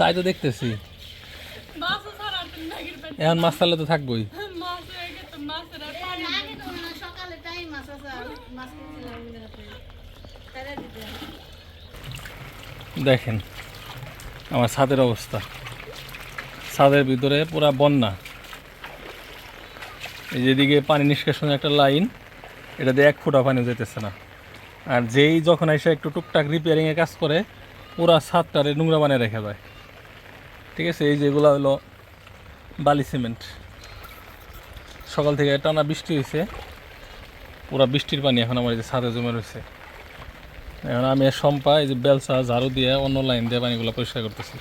তাই তো দেখতেছি। এখন মাছ তাহলে তো থাকবোই। দেখেন আমার ছাদের অবস্থা। ছাদের ভিতরে পুরা বন্যা। এই যেদিকে পানি নিষ্কাশনের একটা লাইন এটা দিয়ে এক ফুটা পানি যেতেছে না। আর যেই যখন এসে একটু টুকটাক রিপেয়ারিংয়ে কাজ করে পুরা ছাদটারে নোংরা বানিয়ে রেখে যায় ঠিক আছে? এই যেগুলো হলো বালি সিমেন্ট। সকাল থেকে টানা বৃষ্টি হয়েছে পুরা বৃষ্টির পানি এখন আমার এই যে ছাদে জমে রয়েছে এখন আমি সম্পা এই যে বেলসা ঝাড়ু দিয়ে অন্য লাইন দিয়ে পানিগুলো পরিষ্কার করতেছি।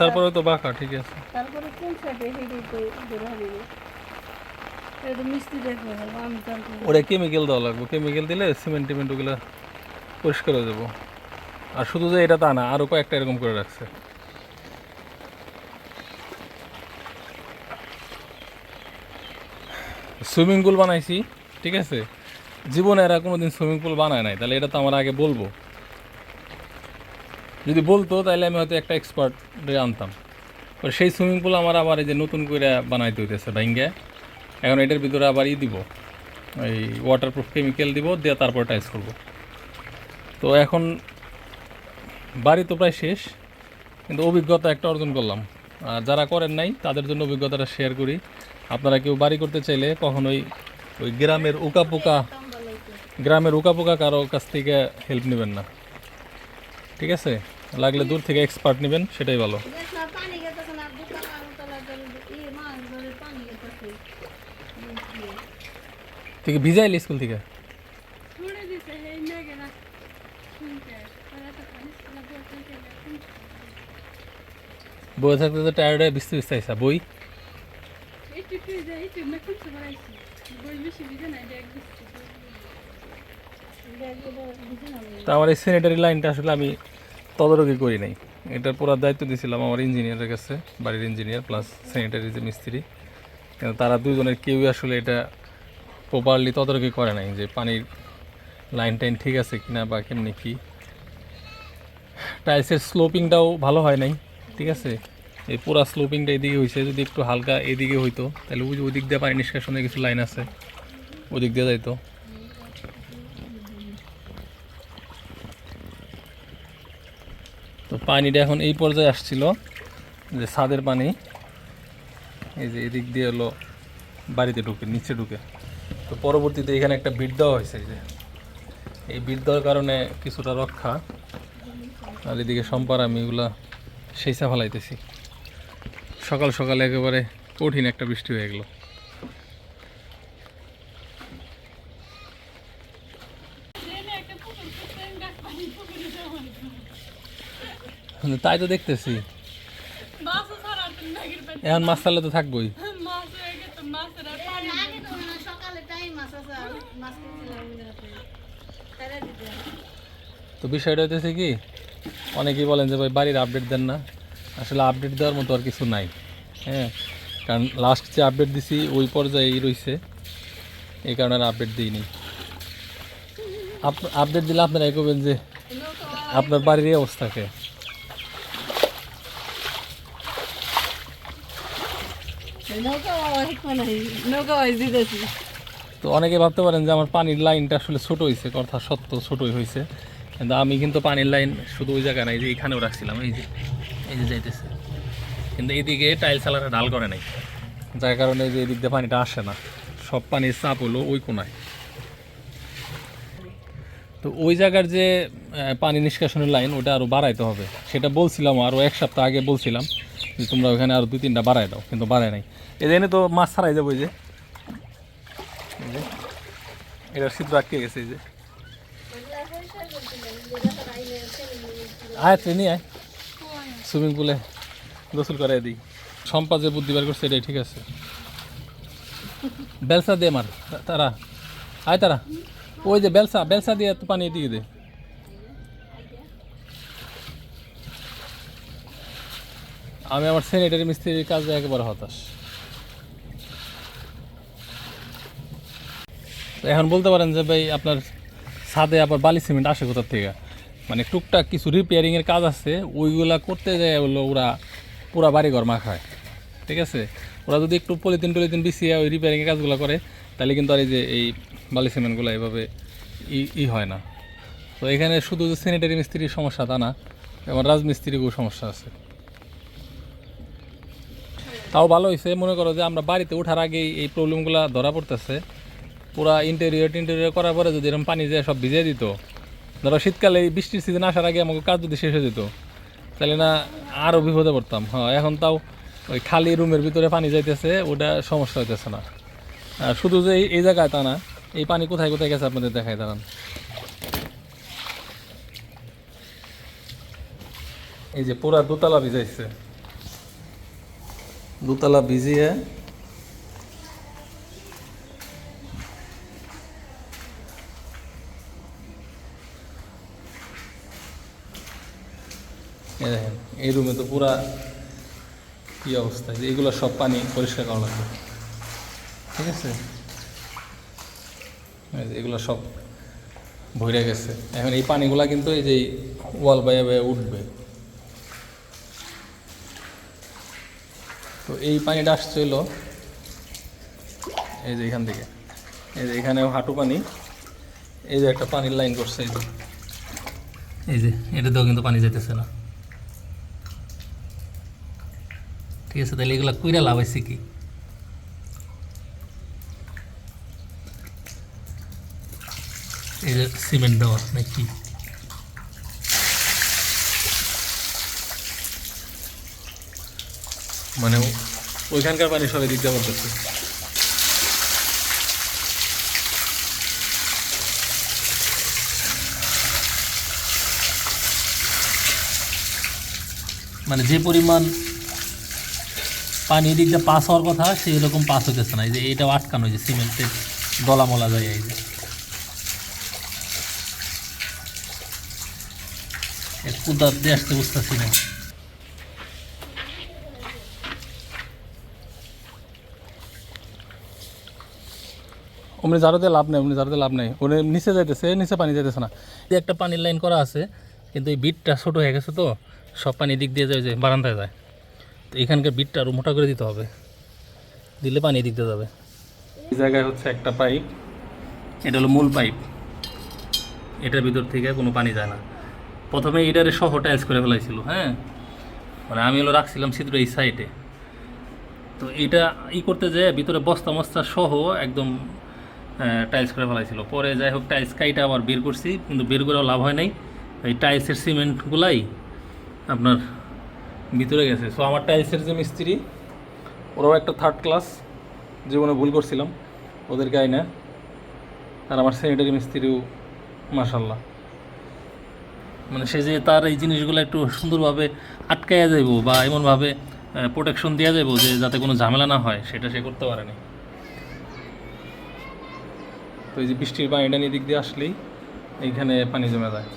তারপরেও তো বাঁকা ঠিক আছে। তারপরে কোন সাইডে হেঁটে তো ওটা কেমিক্যাল দেওয়া লাগবে। কেমিক্যাল দিলে সিমেন্ট টিমেন্ট ওগুলো পরিষ্কার হয়ে যাব। আর শুধু যে এটা তা না আরও কয়েকটা এরকম করে রাখছে। সুইমিং পুল বানাইছি, ঠিক আছে? জীবনে এরা কোনোদিন সুইমিং পুল বানায় নাই, তাহলে এটা তো আমার আগে বলব। যদি বলতো, তাহলে আমি হয়তো একটা এক্সপার্ট আনতাম। সেই সুইমিং পুল আমার আবার এই যে নতুন করে বানাইতে হইতেছে ভাইঙ্গে এখন এটার ভিতরে আবার ই দিব, এই ওয়াটারপ্রুফ কেমিক্যাল দিব, দিয়ে তারপর টাইস করব। তো এখন বাড়ি তো প্রায় শেষ, কিন্তু অভিজ্ঞতা একটা অর্জন করলাম। আর যারা করেন নাই, তাদের জন্য অভিজ্ঞতাটা শেয়ার করি। আপনারা কেউ বাড়ি করতে চাইলে কখনোই ওই গ্রামের উকা পোকা গ্রামের উকা পোকা কারও কাছ থেকে হেল্প নেবেন না। ঠিক আছে? লাগলে দূর থেকে এক্সপার্ট নেবেন, সেটাই ভালো। তুই কি ভিজাইলি স্কুল থেকে? বই থাকতে তো টায়ার্ড হয়ে বিস্তে বিস্তে আইসা বই? তা আমার এই স্যানিটারি লাইনটা আসলে আমি তদারকি করি নাই। এটার পুরো দায়িত্ব দিয়েছিলাম আমার ইঞ্জিনিয়ারের কাছে বাড়ির ইঞ্জিনিয়ার প্লাস স্যানিটারি যে মিস্ত্রি। কিন্তু তারা দুজনের কেউই আসলে এটা প্রপারলি তদারকি করে নাই যে পানির লাইন টাইন ঠিক আছে কিনা বা কেমনি কি। টাইলসের স্লোপিংটাও ভালো হয় নাই, ঠিক আছে? এই পুরা স্লোপিংটা এদিকে হয়েছে যদি একটু হালকা এদিকে হইতো, তাহলে ওই ওদিক দিয়ে পানি নিষ্কাশনের কিছু লাইন আছে, ওদিক দিয়ে যাইতো। তো পানিটা এখন এই পর্যায়ে আসছিল, যে ছাদের পানি। এই যে এদিক দিয়ে হলো বাড়িতে ঢুকে, নিচে ঢুকে। তো পরবর্তীতে এখানে একটা বিট দেওয়া হয়েছে যে। এই বিট দেওয়ার কারণে কিছুটা রক্ষা। আর এদিকে সম্পার আমি এগুলা সেইসা ফেলাইতেছি। সকাল সকালে একেবারে কঠিন একটা বৃষ্টি হয়ে গেল। তাই তো দেখতেছি। এখন মাছ তাহলে তো থাকবোই। তো সকালে টাইম মাছ আছে আর মাছ কিনছিলাম আমি রাতে। তারা দিতে তো বিষয়টা হচ্ছে কি অনেকেই বলেন যে ভাই বাড়ির আপডেট দেন না। আসলে আপডেট দেওয়ার মতো আর কিছু নাই। হ্যাঁ কারণ লাস্ট যে আপডেট দিছি ওই পর্যায়েই রয়েছে এই কারণে আর আপডেট দিইনি। আপডেট দিলে আপনারা করবেন যে আপনার বাড়ির এই অবস্থাকে নৌকা বাবা মানে নৌকা বাই দিতেছি তো অনেকে ভাবতে পারেন যে আমার পানির লাইনটা আসলে ছোট হয়েছে কথা সত্য ছোটই হয়েছে কিন্তু আমি কিন্তু পানির লাইন শুধু ওই জায়গায় নাই যে এখানেও রাখছিলাম, এই যে এই যে যাইতেছে। কিন্তু এদিকে টাইল সালারে ডাল করে নাই, যার কারণে যে এদিক দিয়ে পানিটা আসে না। সব পানির চাপ হলো ওই কোনায়। তো ওই জায়গার যে পানি নিষ্কাশনের লাইন, ওটা আরও বাড়াইতে হবে। সেটা বলছিলাম আরও এক সপ্তাহ আগে বলছিলাম। যে তোমরা ওখানে আরও দুই তিনটা বাড়াই দাও, কিন্তু বাড়ায় নাই। এই জন্য তো মাছ ছাড়াই যাব যে। এটা শীত রাখতে গেছে এই যে। আয়, ট্রেনে আয়। সুইমিং পুলে গোসল করাই দিই। সম্পা যে বুদ্ধি বার করছে এটাই ঠিক আছে। বেলসা দে মার তারা। আয় তারা। ওই যে বেলসা বেলসা দিয়ে একটু পানি দিয়ে দে। আমি আমার স্যানিটারি মিস্ত্রির কাজে একেবারে হতাশ। এখন বলতে পারেন যে ভাই, আপনার ছাদে আবার বালি সিমেন্ট আসে কোথার থেকে? মানে টুকটাক কিছু রিপেয়ারিংয়ের কাজ আছে, ওইগুলা করতে যায় হলো ওরা পুরা বাড়ি বাড়িঘর মাখায়। ঠিক আছে? ওরা যদি একটু পলিথিন টলিথিন বিছিয়ে ওই রিপেয়ারিংয়ের কাজগুলো করে, তাহলে কিন্তু আর এই যে এই বালি সিমেন্টগুলো এভাবে ই ই হয় না। তো এখানে শুধু যে স্যানিটারি মিস্ত্রির সমস্যা তা না এবং রাজমিস্ত্রিরও সমস্যা আছে। তাও ভালো হয়েছে মনে করো যে আমরা বাড়িতে ওঠার আগেই এই প্রবলেমগুলো ধরা পড়তেছে। পুরা ইন্টেরিয়র টিন্টেরিয়র করার পরে যদি এরকম পানি যায় সব ভিজিয়ে দিত। ধরো শীতকালে এই বৃষ্টির সিজন আসার আগে আমাকে কাজ যদি শেষ হয়ে যেত, তাহলে না আরও বিপদে পড়তাম। হ্যাঁ এখন তাও ওই খালি রুমের ভিতরে পানি যাইতেছে, ওটা সমস্যা হইতেছে না। আর শুধু যে এই- এই জায়গায় তা না, এই পানি কোথায় কোথায় গেছে আপনাদের দেখায় দাঁড়ান। এই যে পুরা দোতলা ভিজাইছে। দোতলা ভিজিয়ে দেখেন, এই রুমে তো পুরা কি অবস্থা? এই যে এগুলো সব পানি পরিষ্কার করা লাগবে। ঠিক আছে? এগুলো সব ভরে গেছে। এখন এই পানিগুলা কিন্তু এই যে ওয়াল বাইয়ে বাইয়ে উঠবে। এই পানিটা আসছে হলো এই যে এখান থেকে। এই যে এখানেও হাঁটু পানি। এই যে একটা পানির লাইন করছে এই যে। এই যে এটাতেও কিন্তু পানি যেতেছে না। ঠিক আছে তাহলে এগুলো কুইরা লাভ হয়েছে কি? এই যে সিমেন্ট দেওয়া নাকি? মানে ওইখানকার পানি সবাই দিকতে পারতেছে। মানে যে পরিমাণ পানি দিকটা পাস হওয়ার কথা, সেই রকম পাস হইতেছে না। এই যে এটাও আটকানো যে সিমেন্টের গলা মলা যায়, এই যে। কুদার দিয়ে আসতে বুঝতেছি না। অমনি জারোতে লাভ নেই অমনি জারোতে লাভ নেই। ওনে নিচে যাইতেছে নিচে পানি যাইতেছে না। এই একটা পানির লাইন করা আছে কিন্তু এই বিটটা ছোটো হয়ে গেছে তো সব পানি দিক দিয়ে যায় যে বারান্দায় যায়। তো এখানকার বিটটা আরও মোটা করে দিতে হবে। দিলে পানি দিক দিয়ে যাবে। এই জায়গায় হচ্ছে একটা পাইপ। এটা হলো মূল পাইপ। এটার ভিতর থেকে কোনো পানি যায় না। প্রথমে এটারে সহ টাইলস করে ফেলাইছিল হ্যাঁ? মানে আমি হলো রাখছিলাম ছিদ্র এই সাইডে তো এটা ই করতে যায় ভিতরে বস্তা মস্তা সহ একদম টাইলস করে ফেলাইছিল। পরে যাই হোক টাইলস কাইটা আবার বের করছি, কিন্তু বের করেও লাভ হয় নাই। এই টাইলসের সিমেন্টগুলাই আপনার ভিতরে গেছে। সো আমার টাইলসের যে মিস্ত্রি, ওরাও একটা থার্ড ক্লাস জীবনে ভুল করছিলাম ওদেরকে না আর আমার স্যানিটারি মিস্ত্রিও মাসাল্লাহ মানে সে যে তার এই জিনিসগুলো একটু সুন্দরভাবে আটকাইয়া যাইব বা এমনভাবে প্রোটেকশন দেওয়া যাইব যে যাতে কোনো ঝামেলা না হয়, সেটা সে করতে পারেনি। তো এই যে বৃষ্টির পানিটা দিক দিয়ে আসলেই এইখানে পানি জমে যায়।